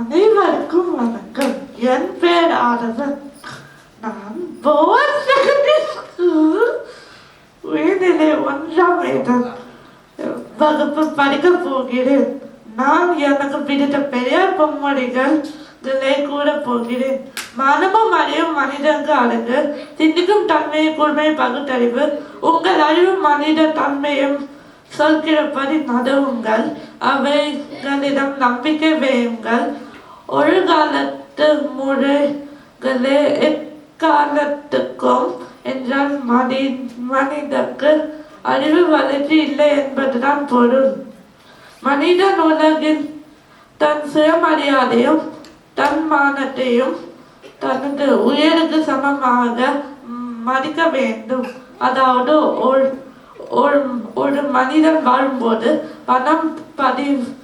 அனைவருக்கும் வணக்கம். என் பேர் ஆரவன் நான் போர் செகண்டரி ஸ்கூல் உயர்நிலை ஒன்றாம் இடம் வகுப்பு படிக்க போகிறேன். நான் எனக்கு பிடித்த பெரியார் பொம்மடிகள் கூற போகிறேன். மனமும் அறியும் மனிதனுக்கு அழகு சிந்திக்கும் தன்மையை கூர்மை பகுத்தறிவு. உங்கள் அறிவு மனித தன்மையும் சொல்கிறபடி நடுவுங்கள் அவைகளிடம் நம்பிக்கை வையுங்கள். ஒரு காலத்து முறைகளே எக்காலத்துக்கும் என்றால் மனி மனிதக்கு அறிவு வளர்ச்சி இல்லை என்பதுதான் பொருள். மனிதன் உலகில் தன் சுயமரியாதையும் தன் மானத்தையும் தனது உயருக்கு சமமாக மதிக்க வேண்டும். அதாவது ஒரு ஒரு மனிதன் வாழும்போது பணம் பதி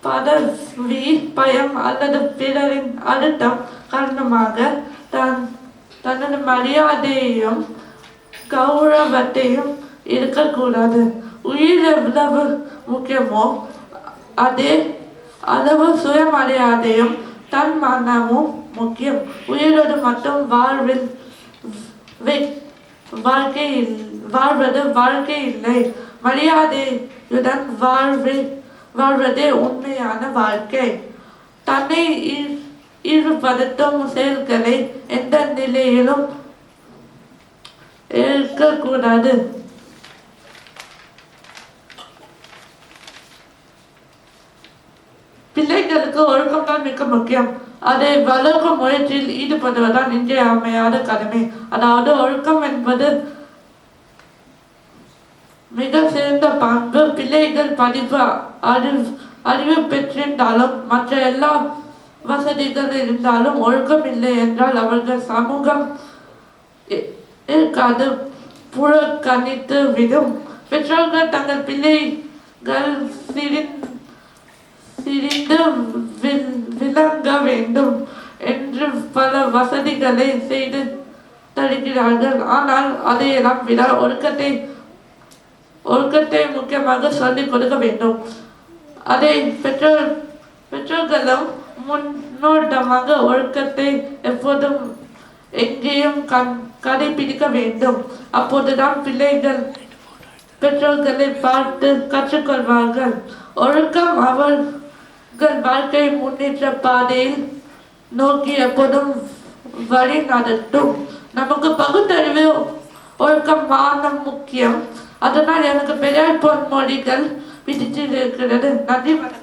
பதவி பயம் அல்லது பிறரின் அழுத்தம் காரணமாக தன் தனது மரியாதையையும் கௌரவத்தையும் இருக்கக்கூடாது. உயிர் எவ்வளவு முக்கியமோ அதே அளவு சுயமரியாதையும் தன் மனமும் முக்கியம். உயிரோடு மட்டும் வாழ்வில் வே- வாழ்க்கை வாழ்வது வாழ்க்கை இல்லை. மரியாதையுடன் வாழ்வு வாழ்வதே உண்மையான வாழ்க்கை. தன்னை ஈடுபடுத்தும் செயல்களை எந்த நிலையிலும் இருக்கக்கூடாது பிள்ளைகளுக்கு ஒழுக்கம் தான் மிக முக்கியம். அதை வளர்க்கும் முயற்சியில் ஈடுபடுவதுதான் இன்றியமையாத கடமை. அதாவது ஒழுக்கம் என்பது மிக சிறந்த பண்பு பிள்ளைகள் படிப்பு அறிவு அறிவு பெற்றிருந்தாலும் மற்ற எல்லா வசதிகள் இருந்தாலும் ஒழுக்கம் இல்லை என்றால் அவர்கள் சமூகம் இருக்காது. புறக்கணித்து விடும். பெற்றோர்கள் தங்கள் பிள்ளைகள் சிரின் சிரிந்து விளங்க வேண்டும் என்று பல வசதிகளை செய்து தருகிறார்கள். ஆனால் அதையெல்லாம் விட ஒழுக்கத்தை ஒழுக்கத்தை முக்கியமாக சொல்லிக் கொடுக்க வேண்டும். அதை பெற்றோர் பெற்றோர்களும் முன்னோட்டமாக ஒழுக்கத்தை எப்போதும் எங்கேயும் கண் கடைபிடிக்க வேண்டும். அப்போதுதான் பிள்ளைகள் பெற்றோர்களை பார்த்து கற்றுக்கொள்வார்கள். ஒழுக்கம் அவர்கள் வாழ்க்கை முன்னேற்ற பாதையில் நோக்கி எப்போதும் வழி நடத்தும் நமக்கு பகுத்தறிவு ஒழுக்கம் மானம் முக்கியம். அதனால் எனக்கு பெரியார் பொன்மொழிகள் பிடிச்சிருக்கிறது நன்றி வணக்கம்.